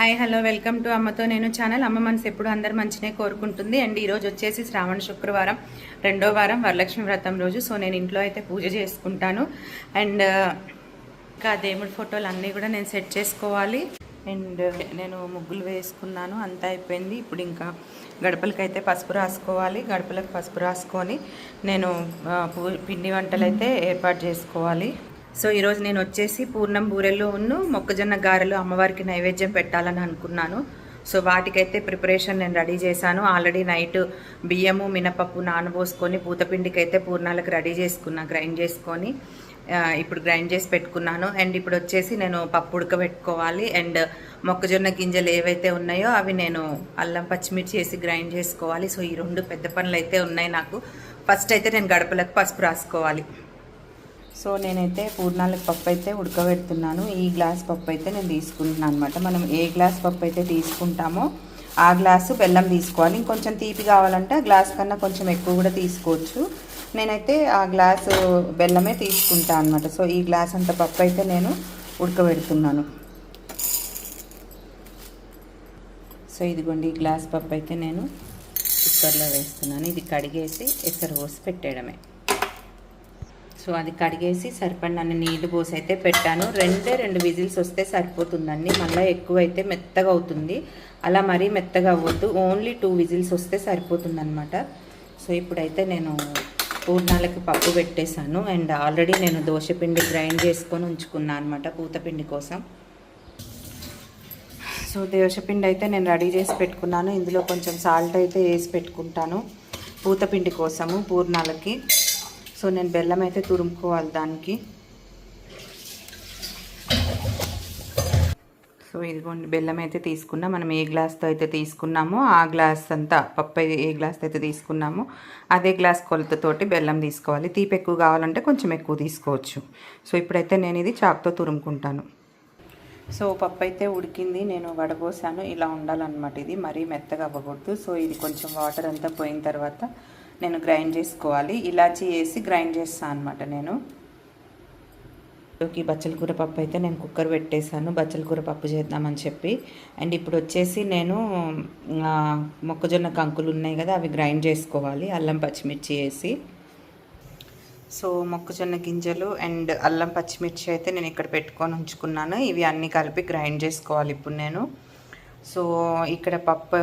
Hi hello welcome to అమ్మతో నేను channel. అమ్మ మనసు ఎప్పుడు అందరు మంచినే కోరుకుంటుంది. అండ్ ఈరోజు వచ్చేసి శ్రావణ శుక్రవారం రెండో వారం వరలక్ష్మి వ్రతం రోజు. సో నేను ఇంట్లో అయితే పూజ చేసుకుంటాను. అండ్ ఇంకా దేవుడి ఫోటోలు అన్నీ కూడా నేను సెట్ చేసుకోవాలి. అండ్ నేను ముగ్గులు వేసుకున్నాను. అంతా అయిపోయింది. ఇప్పుడు ఇంకా గడపలకైతే పసుపు రాసుకోవాలి. గడపలకు పసుపు రాసుకొని నేను పిండి వంటలు అయితే ఏర్పాటు చేసుకోవాలి. సో ఈరోజు నేను వచ్చేసి పూర్ణం బూరెలు ఉన్ను మొక్కజొన్న గారెలు అమ్మవారికి నైవేద్యం పెట్టాలని అనుకున్నాను. సో వాటికైతే ప్రిపరేషన్ నేను రెడీ చేశాను. ఆల్రెడీ నైట్ బియ్యము మినపప్పు నానబోసుకొని పూతపిండికి అయితే పూర్ణాలకు రెడీ చేసుకున్నా గ్రైండ్ చేసుకొని ఇప్పుడు గ్రైండ్ చేసి పెట్టుకున్నాను. అండ్ ఇప్పుడు వచ్చేసి నేను పప్పు ఉడకబెట్టుకోవాలి. అండ్ మొక్కజొన్న గింజలు ఏవైతే ఉన్నాయో అవి నేను అల్లం పచ్చిమిర్చి వేసి గ్రైండ్ చేసుకోవాలి. సో ఈ రెండు పెద్ద పనులు అయితే ఉన్నాయి నాకు. ఫస్ట్ అయితే నేను గడపలకు పసుపు రాసుకోవాలి. సో నేనైతే పూర్ణాలకు పప్పు అయితే ఉడకబెడుతున్నాను. ఈ గ్లాస్ పప్పు అయితే నేను తీసుకుంటున్నాను అనమాట మనం ఏ గ్లాస్ పప్పు అయితే తీసుకుంటామో ఆ గ్లాసు బెల్లం తీసుకోవాలి. ఇంకొంచెం తీపి కావాలంటే ఆ గ్లాస్ కన్నా కొంచెం ఎక్కువ కూడా తీసుకోవచ్చు. నేనైతే ఆ గ్లాసు బెల్లమే తీసుకుంటాను అనమాట సో ఈ గ్లాస్ అంత పప్పు అయితే నేను ఉడకబెడుతున్నాను. సో ఇదిగోండి ఈ గ్లాస్ పప్పు అయితే నేను కుక్కర్లో వేస్తున్నాను. ఇది కడిగేసి ఎసరు పోసి పెట్టేయడమే. సో అది కడిగేసి సరిపడినన్ని నీళ్ళు పోసి అయితే పెట్టాను. రెండే రెండు విజిల్స్ వస్తే సరిపోతుందండి. మళ్ళీ ఎక్కువ అయితే మెత్తగా అవుతుంది. అలా మరీ మెత్తగా అవ్వద్దు. ఓన్లీ టూ విజిల్స్ వస్తే సరిపోతుందన్నమాట. సో ఇప్పుడైతే నేను పూర్ణాలకి పప్పు పెట్టేశాను. అండ్ ఆల్రెడీ నేను దోశపిండి గ్రైండ్ చేసుకొని ఉంచుకున్నాను అనమాట పూతపిండి కోసం. సో దోశపిండి అయితే నేను రెడీ చేసి పెట్టుకున్నాను. ఇందులో కొంచెం సాల్ట్ అయితే వేసి పెట్టుకుంటాను. పూతపిండి కోసము పూర్ణాలకి. సో నేను బెల్లం అయితే తురుముకోవాలి దానికి. సో ఇదిగోండి బెల్లం అయితే తీసుకున్నా. మనం ఏ గ్లాస్తో అయితే తీసుకున్నామో ఆ గ్లాస్ అంతా పప్పు అయితే ఏ గ్లాస్తో అయితే తీసుకున్నామో అదే గ్లాస్ కొలతతోటి బెల్లం తీసుకోవాలి. తీపి ఎక్కువ కావాలంటే కొంచెం ఎక్కువ తీసుకోవచ్చు. సో ఇప్పుడైతే నేను ఇది చాక్తో తురుముకుంటాను. సో పప్పు అయితే ఉడికింది నేను వడబోసాను. ఇలా ఉండాలన్నమాట ఇది మరీ మెత్తగా అవ్వకూడదు. సో ఇది కొంచెం వాటర్ అంతా పోయిన తర్వాత నేను గ్రైండ్ చేసుకోవాలి. ఇలాచీ వేసి గ్రైండ్ చేస్తాను అనమాట నేను. ఈ బచ్చల కూర పప్పు అయితే నేను కుక్కర్ పెట్టేశాను. బచ్చల కూర పప్పు చేద్దామని చెప్పి. అండ్ ఇప్పుడు వచ్చేసి నేను మొక్కజొన్న కంకులు ఉన్నాయి కదా అవి గ్రైండ్ చేసుకోవాలి. అల్లం పచ్చిమిర్చి వేసి. సో మొక్కజొన్న గింజలు అండ్ అల్లం పచ్చిమిర్చి అయితే నేను ఇక్కడ పెట్టుకొని ఉంచుకున్నాను. ఇవి అన్నీ కలిపి గ్రైండ్ చేసుకోవాలి ఇప్పుడు నేను. సో ఇక్కడ పప్పు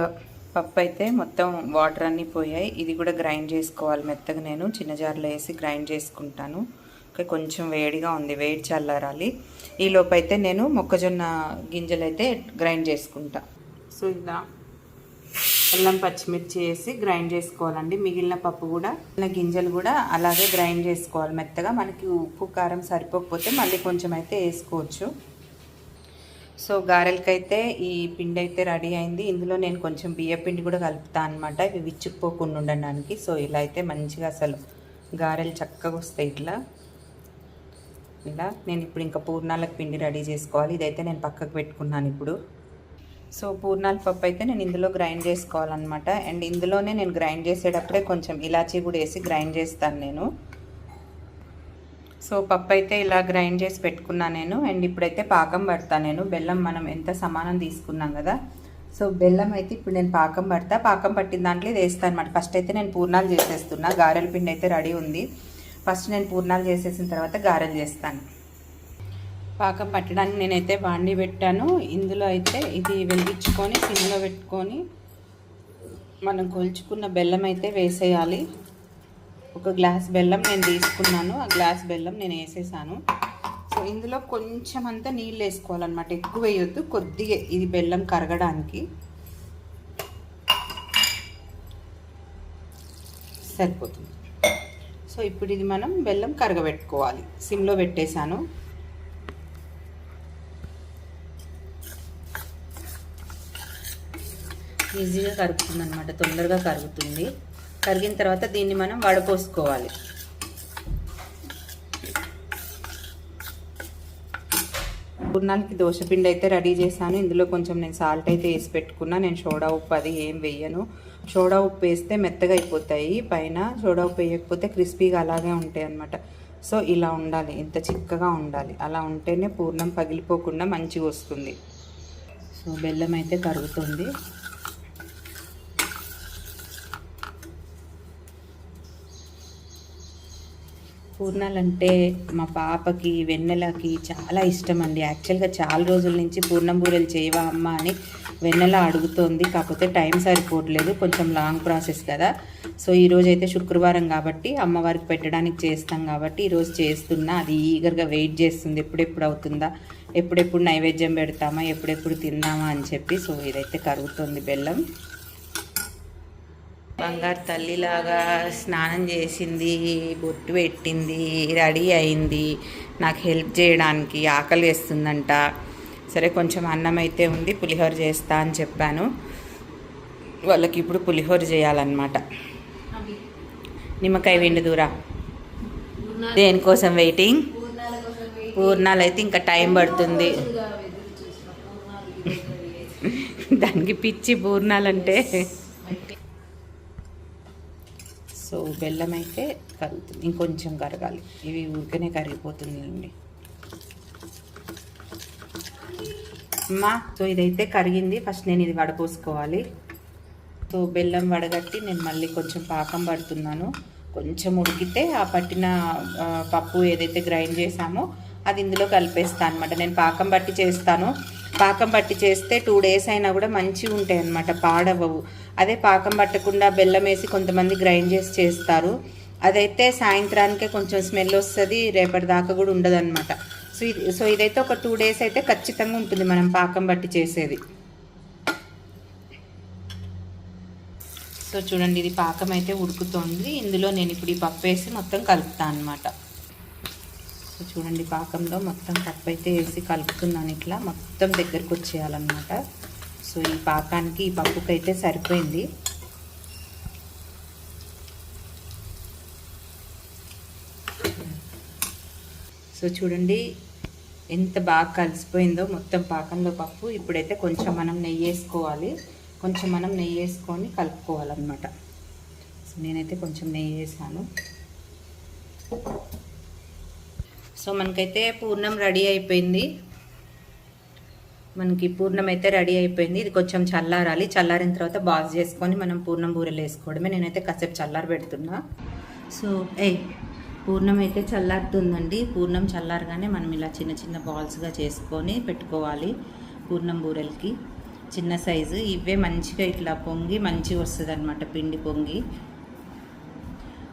పప్పు అయితే మొత్తం వాటర్ అన్నీ పోయాయి. ఇది కూడా గ్రైండ్ చేసుకోవాలి మెత్తగా నేను. చిన్న జార్లో వేసి గ్రైండ్ చేసుకుంటాను. కొంచెం వేడిగా ఉంది. వేడి చల్లారాలి. ఈ అయితే నేను మొక్కజొన్న గింజలు అయితే గ్రైండ్ చేసుకుంటా. సో ఇలా అల్లం పచ్చిమిర్చి వేసి గ్రైండ్ చేసుకోవాలండి. మిగిలిన పప్పు కూడా మిగిలిన గింజలు కూడా అలాగే గ్రైండ్ చేసుకోవాలి మెత్తగా. మనకి ఉప్పు కారం సరిపోకపోతే మళ్ళీ కొంచెం అయితే వేసుకోవచ్చు. సో గారెలకైతే ఈ పిండి అయితే రెడీ అయింది. ఇందులో నేను కొంచెం బియ్య పిండి కూడా కలుపుతా అనమాట ఇవి విచ్చుకుపోకుండా ఉండడానికి. సో ఇలా అయితే మంచిగా అసలు గారెలు చక్కగా వస్తాయి ఇట్లా. ఇలా నేను ఇప్పుడు ఇంకా పూర్ణాలకు పిండి రెడీ చేసుకోవాలి. ఇదైతే నేను పక్కకు పెట్టుకున్నాను ఇప్పుడు. సో పూర్ణాల పప్పు అయితే నేను ఇందులో గ్రైండ్ చేసుకోవాలన్నమాట. అండ్ ఇందులోనే నేను గ్రైండ్ చేసేటప్పుడే కొంచెం ఇలాచీ కూడా వేసి గ్రైండ్ చేస్తాను నేను. సో పప్పు అయితే ఇలా గ్రైండ్ చేసి పెట్టుకున్నా నేను. అండ్ ఇప్పుడైతే పాకం పడతా నేను. బెల్లం మనం ఎంత సమానం తీసుకున్నాం కదా. సో బెల్లం అయితే ఇప్పుడు నేను పాకం పడతా. పాకం పట్టిన దాంట్లో ఇది వేస్తాను అనమాట ఫస్ట్ అయితే నేను పూర్ణాలు చేసేస్తున్నా. గారెల పిండి అయితే రెడీ ఉంది. ఫస్ట్ నేను పూర్ణాలు చేసేసిన తర్వాత గారెలు చేస్తాను. పాకం పట్టడానికి నేనైతే వాండి పెట్టాను. ఇందులో అయితే ఇది వెలిగించుకొని సిమ్లో పెట్టుకొని మనం కొలుచుకున్న బెల్లం అయితే వేసేయాలి. ఒక గ్లాస్ బెల్లం నేను తీసుకున్నాను. ఆ గ్లాస్ బెల్లం నేను వేసేసాను. సో ఇందులో కొంచెం అంతా నీళ్ళు వేసుకోవాలన్నమాట. ఎక్కువ వేయొద్దు. కొద్దిగా ఇది బెల్లం కరగడానికి. సరిపోతుంది. సో ఇప్పుడు ఇది మనం బెల్లం కరగబెట్టుకోవాలి. సిమ్లో పెట్టేశాను. ఈజీగా కరుగుతుంది అనమాట తొందరగా కరుగుతుంది. కరిగిన తర్వాత దీన్ని మనం వడపోసుకోవాలి. పూర్ణాలకి దోశపిండి అయితే రెడీ చేశాను. ఇందులో కొంచెం నేను సాల్ట్ అయితే వేసి పెట్టుకున్నా. నేను సోడా ఉప్పు అది ఏం వేయను. సోడా ఉప్పు వేస్తే మెత్తగా అయిపోతాయి. పైన సోడా ఉప్పు వేయకపోతే క్రిస్పీగా అలాగే ఉంటాయి అన్నమాట. సో ఇలా ఉండాలి. ఇంత చిక్కగా ఉండాలి. అలా ఉంటేనే పూర్ణం పగిలిపోకుండా మంచిగా వస్తుంది. సో బెల్లం అయితే కరుగుతుంది. పూర్ణాలంటే మా పాపకి వెన్నెలకి చాలా ఇష్టం అండి యాక్చువల్గా చాలా రోజుల నుంచి పూర్ణం బూరెలు చేయవా అమ్మ అని వెన్నెల అడుగుతోంది. కాకపోతే టైం సరిపోవట్లేదు. కొంచెం లాంగ్ ప్రాసెస్ కదా. సో ఈరోజు అయితే శుక్రవారం కాబట్టి అమ్మవారికి పెట్టడానికి చేస్తాం కాబట్టి ఈరోజు చేస్తున్నా. అది ఈగర్గా వెయిట్ చేస్తుంది. ఎప్పుడెప్పుడు అవుతుందా? ఎప్పుడెప్పుడు నైవేద్యం పెడతామా? ఎప్పుడెప్పుడు తిందామా అని చెప్పి సో ఇదైతే కరుగుతుంది బెల్లం. బంగారు తల్లిలాగా స్నానం చేసింది బొట్టు పెట్టింది రెడీ అయింది. నాకు హెల్ప్ చేయడానికి ఆకలి వేస్తుందంట. సరే కొంచెం అన్నం అయితే ఉంది పులిహోర చేస్తా అని చెప్పాను. వాళ్ళకి ఇప్పుడు పులిహోర చేయాలన్నమాట. నిమ్మకాయ వెండి దూరా. దేనికోసం వెయిటింగ్? పూర్ణాలు అయితే ఇంకా టైం పడుతుంది. దానికి పిచ్చి పూర్ణాలంటే. సో బెల్లం అయితే కరుగుతుంది ఇంకొంచెం కరగాలి. ఇవి ఊరికనే కరిగిపోతుందండి అమ్మా సో ఇదైతే కరిగింది. ఫస్ట్ నేను ఇది వడపోసుకోవాలి. సో బెల్లం వడగట్టి నేను మళ్ళీ కొంచెం పాకం పడుతున్నాను. కొంచెం ఉడికితే ఆ పట్టిన పప్పు ఏదైతే గ్రైండ్ చేసామో అది ఇందులో కలిపేస్తాను అనమాట నేను పాకం బట్టి చేస్తాను. పాకం పట్టి చేస్తే టూ డేస్ అయినా కూడా మంచిగా ఉంటాయి అనమాట పాడవవు అదే పాకం పట్టకుండా బెల్లం వేసి కొంతమంది గ్రైండ్ చేసి చేస్తారు. అదైతే సాయంత్రానికే కొంచెం స్మెల్ వస్తుంది రేపటి దాకా కూడా ఉండదు అనమాట సో ఇది సో ఇదైతే ఒక టూ డేస్ అయితే ఖచ్చితంగా ఉంటుంది మనం పాకం బట్టి చేసేది. సో చూడండి ఇది పాకం అయితే ఉడుకుతోంది. ఇందులో నేను ఇప్పుడు ఈ పప్పు వేసి మొత్తం కలుపుతాను అనమాట సో చూడండి పాకంలో మొత్తం పప్పు అయితే వేసి కలుపుతున్నాను ఇట్లా. మొత్తం దగ్గరకు వచ్చేయాలన్నమాట. సో ఈ పాకానికి ఈ పప్పుకి అయితే సరిపోయింది. సో చూడండి ఎంత బాగా కలిసిపోయిందో మొత్తం పాకంలో పప్పు. ఇప్పుడైతే కొంచెం మనం నెయ్యి వేసుకోవాలి. కొంచెం మనం నెయ్యి వేసుకొని కలుపుకోవాలన్నమాట. సో నేనైతే కొంచెం నెయ్యి వేసాను. సో మనకైతే పూర్ణం రెడీ అయిపోయింది. మనకి పూర్ణం అయితే రెడీ అయిపోయింది. ఇది కొంచెం చల్లారాలి. చల్లారిన తర్వాత బాస్ చేసుకొని మనం పూర్ణం బూరెలు వేసుకోవడమే. నేనైతే కాసేపు చల్లారి పెడుతున్నా. సో ఏ పూర్ణం అయితే చల్లారుతుందండి. పూర్ణం చల్లారగానే మనం ఇలా చిన్న చిన్న బాల్స్గా చేసుకొని పెట్టుకోవాలి పూర్ణం బూరెలకి. చిన్న సైజు. ఇవే మంచిగా ఇట్లా పొంగి మంచిగా వస్తుంది అనమాట పిండి పొంగి.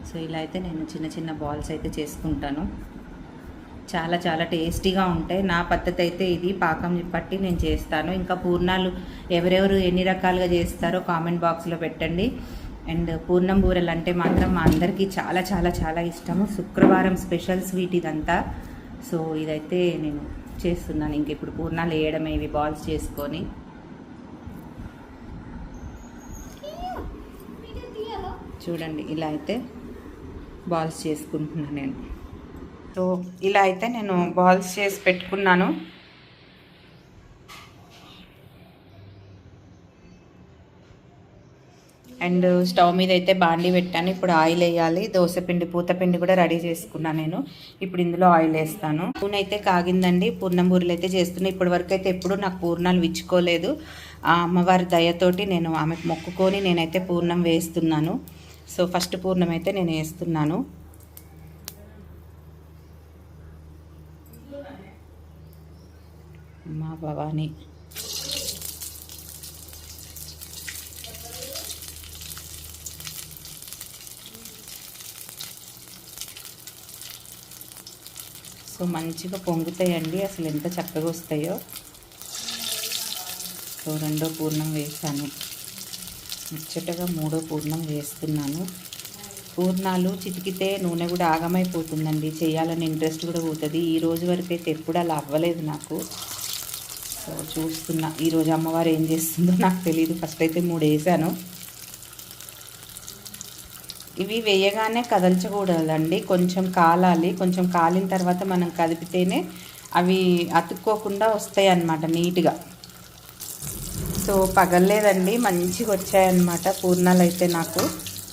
సో ఇలా అయితే నేను చిన్న చిన్న బాల్స్ అయితే చేసుకుంటాను. చాలా చాలా టేస్టీగా ఉంటాయి. నా పద్ధతి అయితే ఇది. పాకం పట్టి నేను చేస్తాను. ఇంకా పూర్ణాలు ఎవరెవరు ఎన్ని రకాలుగా చేస్తారో కామెంట్ బాక్స్లో పెట్టండి. అండ్ పూర్ణం బూరెలు అంటే మాత్రం మా అందరికీ చాలా చాలా చాలా ఇష్టము. శుక్రవారం స్పెషల్ స్వీట్ ఇదంతా. సో ఇదైతే నేను చేస్తున్నాను. ఇంక ఇప్పుడు పూర్ణాలు వేయడమే ఇవి బాల్స్ చేసుకొని. చూడండి ఇలా అయితే బాల్స్ చేసుకుంటున్నాను నేను. సో ఇలా అయితే నేను బాల్స్ చేసి పెట్టుకున్నాను. అండ్ స్టవ్ మీద అయితే బాండి పెట్టాను. ఇప్పుడు ఆయిల్ వేయాలి. దోశపిండి పూతపిండి కూడా రెడీ చేసుకున్నాను నేను. ఇప్పుడు ఇందులో ఆయిల్ వేస్తాను. నూనె అయితే కాగిందండి. పూర్ణం బూరెలు అయితే చేస్తున్నా. ఇప్పటి వరకు అయితే ఎప్పుడు నాకు పూర్ణాలు విచ్చుకోలేదు. ఆ అమ్మవారి దయతోటి నేను ఆమెకు మొక్కుకొని నేనైతే పూర్ణం వేస్తున్నాను. సో ఫస్ట్ పూర్ణం అయితే నేను వేస్తున్నాను మా భవానీ. సో మంచిగా పొంగుతాయండి. అసలు ఎంత చక్కగా వస్తాయో. సో రెండో పూర్ణం వేసాను ముచ్చటగా మూడో పూర్ణం వేస్తున్నాను. పూర్ణాలు చితికితే నూనె కూడా ఆగమైపోతుందండి. చేయాలని ఇంట్రెస్ట్ కూడా పోతుంది. ఈ రోజు వరకు అయితే ఎప్పుడు అలా అవ్వలేదు నాకు. సో చూస్తున్నా. ఈరోజు అమ్మవారు ఏం చేస్తుందో నాకు తెలియదు ఫస్ట్ అయితే మూడు వేసాను. ఇవి వేయగానే కదల్చకూడదండి. కొంచెం కాలాలి. కొంచెం కాలిన తర్వాత మనం కదిపితేనే అవి అతుక్కోకుండా వస్తాయి అన్నమాట నీట్గా. సో పగలలేదండి. మంచిగా వచ్చాయన్నమాట పూర్ణాలు అయితే నాకు.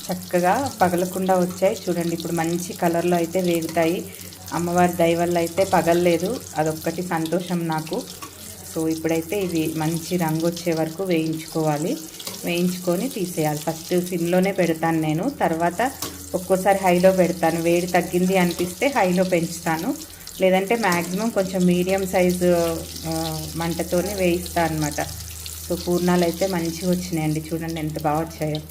చక్కగా పగలకుండా వచ్చాయి. చూడండి ఇప్పుడు మంచి కలర్లో అయితే వేగుతాయి. అమ్మవారి దయ వల్ల అయితే పగలలేదు. అదొక్కటి సంతోషం నాకు. సో ఇప్పుడైతే ఇవి మంచి రంగు వచ్చే వరకు వేయించుకోవాలి. వేయించుకొని తీసేయాలి. ఫస్ట్ సిమ్లోనే పెడతాను నేను. తర్వాత ఒక్కోసారి హైలో పెడతాను. వేడి తగ్గింది అనిపిస్తే హైలో పెంచుతాను. లేదంటే మ్యాక్సిమం కొంచెం మీడియం సైజు మంటతోనే వేయిస్తాను అనమాట సో పూర్ణాలు అయితే మంచిగా వచ్చినాయండి. చూడండి ఎంత బాగా వచ్చాయో.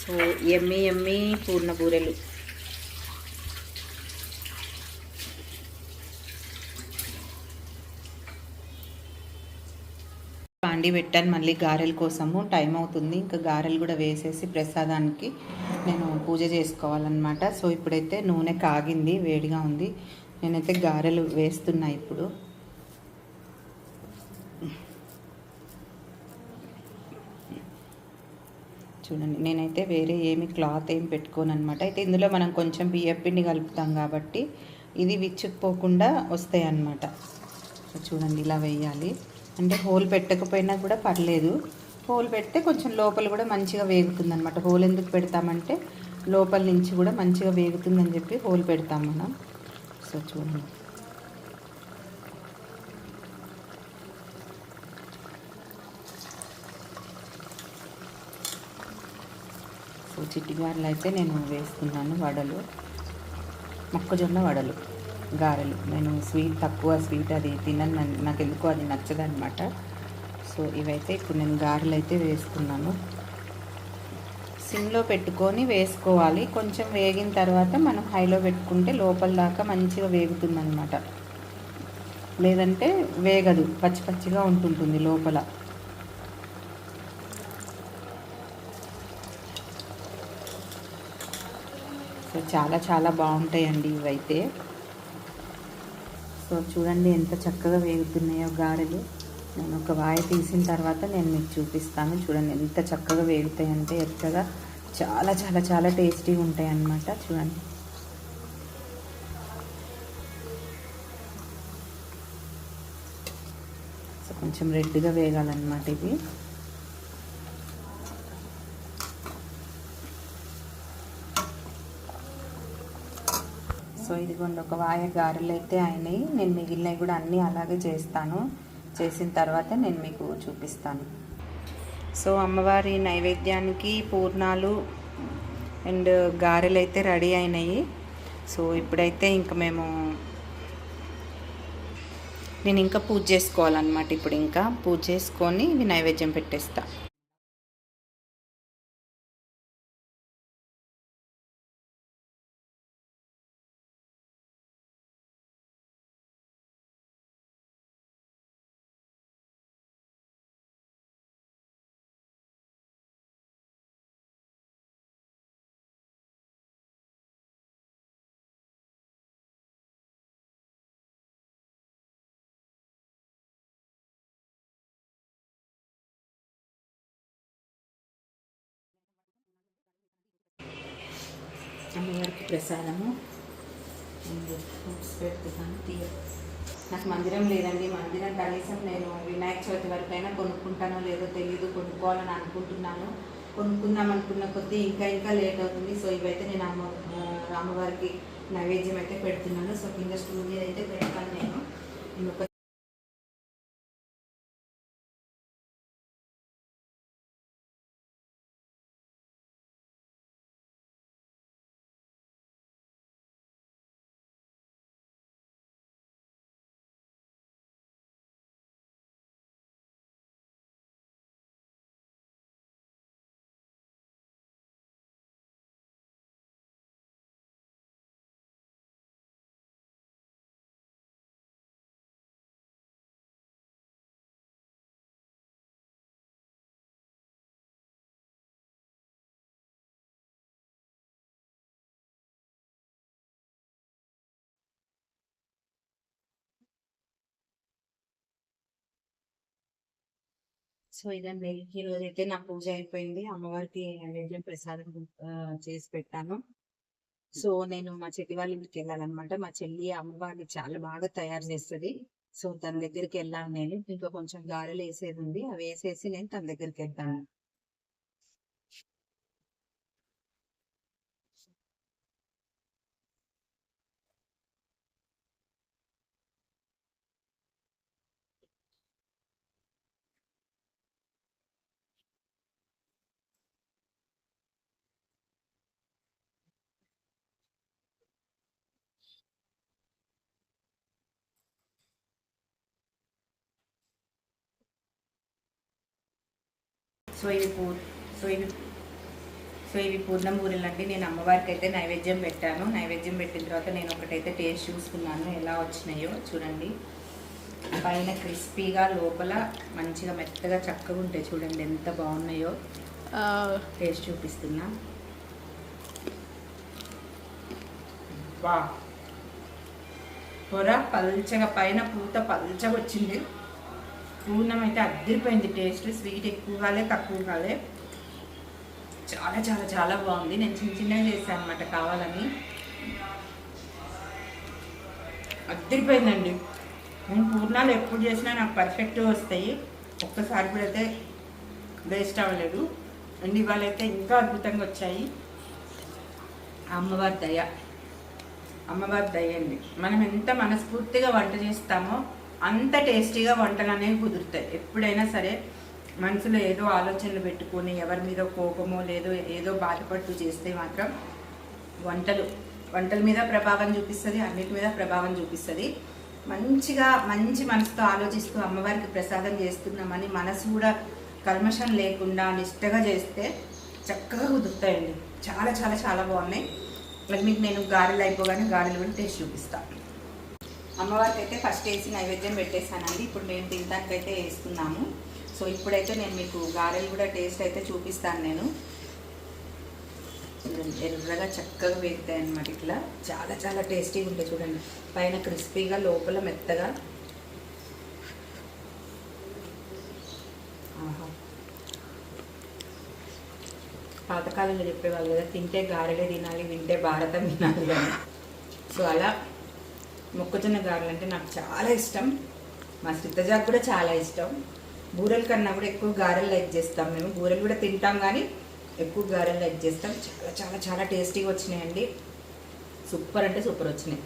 సో ఎమ్మి ఎమ్మి పూర్ణ బూరెలు మండి పెట్టాను మళ్ళీ గారెల కోసము. టైం అవుతుంది. ఇంకా గారెలు కూడా వేసేసి ప్రసాదానికి నేను పూజ చేసుకోవాలన్నమాట. సో ఇప్పుడైతే నూనె కాగింది వేడిగా ఉంది. నేనైతే గారెలు వేస్తున్నా ఇప్పుడు. చూడండి నేనైతే వేరే ఏమి క్లాత్ ఏం పెట్టుకోను అనమాట అయితే ఇందులో మనం కొంచెం బియ్యం పిండి కలుపుతాం కాబట్టి ఇది విచ్చుకుపోకుండా వస్తాయి అన్నమాట చూడండి ఇలా వేయాలి. అంటే హోల్ పెట్టకపోయినా కూడా పర్లేదు. హోల్ పెడితే కొంచెం లోపల కూడా మంచిగా వేగుతుంది అనమాట హోల్ ఎందుకు పెడతామంటే లోపల నుంచి కూడా మంచిగా వేగుతుందని చెప్పి హోల్ పెడతాం మనం. సో చూడండి. సో చిట్టి అయితే నేను వేస్తున్నాను వడలు. మొక్కజొన్న వడలు. గారెలు. నేను స్వీట్ తక్కువ స్వీట్ అది తినను నాకు ఎందుకో అది నచ్చదనమాట సో ఇవైతే ఇప్పుడు నేను గారెలు అయితే వేసుకున్నాను. సిమ్లో పెట్టుకొని వేసుకోవాలి. కొంచెం వేగిన తర్వాత మనం హైలో పెట్టుకుంటే లోపల దాకా మంచిగా వేగుతుందనమాట లేదంటే వేగదు పచ్చి పచ్చిగా ఉంటుంటుంది లోపల. సో చాలా చాలా బాగుంటాయండి ఇవైతే. సో చూడండి ఎంత చక్కగా వేగుతున్నాయో గారెలు. నేను ఒక వాయి తీసిన తర్వాత నేను మీకు చూపిస్తాను. చూడండి ఎంత చక్కగా వేగుతాయి అంటే ఎక్కగా చాలా చాలా చాలా టేస్టీగా ఉంటాయి అన్నమాట. చూడండి. సో కొంచెం రెడ్గా వేగాలన్నమాట ఇది సో ఇదిగోండి ఒక వాయ గారెలు అయితే అయినాయి. నేను మిగిలినవి కూడా అన్నీ అలాగే చేస్తాను. చేసిన తర్వాత నేను మీకు చూపిస్తాను. సో అమ్మవారి నైవేద్యానికి పూర్ణాలు అండ్ గారెలు అయితే రెడీ అయినాయి. సో ఇప్పుడైతే ఇంకా మేము నేను ఇంకా పూజ చేసుకోవాలన్నమాట ఇప్పుడు ఇంకా. పూజ చేసుకొని ఇవి నైవేద్యం పెట్టేస్తాను అమ్మవారికి ప్రసాదము. ఫ్రూట్స్ పెడుతున్నాను తీయ. నాకు మందిరం లేదండి మందిరం కనీసం నేను వినాయక చవితి వరకైనా కొనుక్కుంటానో లేదో తెలియదు కొనుక్కోవాలని అనుకుంటున్నాను. కొనుక్కుందాం అనుకున్న కొద్దీ ఇంకా ఇంకా లేట్ అవుతుంది. సో ఇవైతే నేను అమ్మ అమ్మవారికి నైవేద్యం అయితే పెడుతున్నాను. సో కింద స్టూల్ మీద అయితే పెడతాను నేను. సో ఇదండి ఈ రోజు అయితే నా పూజ అయిపోయింది అమ్మవారికి నైవేద్యం ప్రసాదం చేసి పెట్టాను. సో నేను మా చెల్లి వాళ్ళ ఇంటికి వెళ్ళాలన్నమాట. మా చెల్లి అమ్మవారిని చాలా బాగా తయారు చేస్తుంది. సో తన దగ్గరికి వెళ్ళాను నేను. ఇంకా కొంచెం గారెలు వేసేది ఉంది. అవి వేసేసి నేను తన దగ్గరికి వెళ్తాను. సో ఇవి పూ సో ఇవి సో ఇవి పూర్ణం బూరెలు అండి నేను అమ్మవారికి అయితే నైవేద్యం పెట్టాను. నైవేద్యం పెట్టిన తర్వాత నేను ఒకటైతే టేస్ట్ చూసుకున్నాను. ఎలా వచ్చినాయో చూడండి. పైన క్రిస్పీగా లోపల మంచిగా మెత్తగా చక్కగా ఉంటాయి చూడండి ఎంత బాగున్నాయో. టేస్ట్ చూపిస్తున్నా. వా. పొర పల్చగా పైన పూత పల్చగా వచ్చింది. పూర్ణం అయితే అద్దరిపోయింది టేస్ట్ స్వీట్ ఎక్కువ కాలే తక్కువ కాలే చాలా చాలా చాలా బాగుంది. నేను చిన్న చిన్నగా చేశాను అనమాట కావాలని. అద్దరిపోయిందండి. నేను పూర్ణాలు ఎప్పుడు చేసినా నాకు పర్ఫెక్ట్గా వస్తాయి. ఒక్కసారి కూడా అయితే వేస్ట్ అవ్వలేదు. అండ్ ఇవాళ అయితే ఇంకా అద్భుతంగా వచ్చాయి. అమ్మవారి దయ. అమ్మవారి దయ అండి. మనం ఎంత మనస్ఫూర్తిగా వంట చేస్తామో అంత టేస్టీగా వంటలు అనేవి కుదురుతాయి. ఎప్పుడైనా సరే మనసులో ఏదో ఆలోచనలు పెట్టుకొని ఎవరి మీద కోపమో లేదో ఏదో బాధపడుతూ చేస్తే మాత్రం వంటలు వంటల మీద ప్రభావం చూపిస్తుంది అన్నిటి మీద ప్రభావం చూపిస్తుంది. మంచిగా మంచి మనసుతో ఆలోచిస్తూ అమ్మవారికి ప్రసాదం చేస్తున్నామని మనసు కూడా కల్మషం లేకుండా నిష్టగా చేస్తే చక్కగా కుదురుతాయండి. చాలా చాలా చాలా బాగున్నాయి. మరి మీకు నేను గారెలు అయిపోగానే గారెలు కూడా టేస్ట్ చూపిస్తాను అమ్మవారికి అయితే ఫస్ట్ వేసి నైవేద్యం పెట్టేశానండి. ఇప్పుడు మేము తినడానికి అయితే వేస్తున్నాము సో ఇప్పుడైతే నేను మీకు గారెలు కూడా టేస్ట్ అయితే చూపిస్తాను నేను. చూడండి ఎర్రగా చక్కగా వేగుతాయి అన్నమాట ఇట్లా. చాలా చాలా టేస్టీగా ఉంటాయి చూడండి. పైన క్రిస్పీగా లోపల మెత్తగా. ఆహా. పాతకాలంలో చెప్పేవాళ్ళు కదా తింటే గారెలే తినాలి వింటే భారతం తినాలి అని. సో అలా మొక్కజొన్న గారెలు అంటే నాకు చాలా ఇష్టం. మా సిద్ధజాకు కూడా చాలా ఇష్టం. బూరెల కన్నా కూడా ఎక్కువ గారెలు లైక్ చేస్తాం మేము. బూరెలు కూడా తింటాం కానీ ఎక్కువ గారెలు లైక్ చేస్తాం. చాలా చాలా చాలా టేస్టీగా వచ్చినాయండి. సూపర్ అంటే సూపర్ వచ్చినాయి.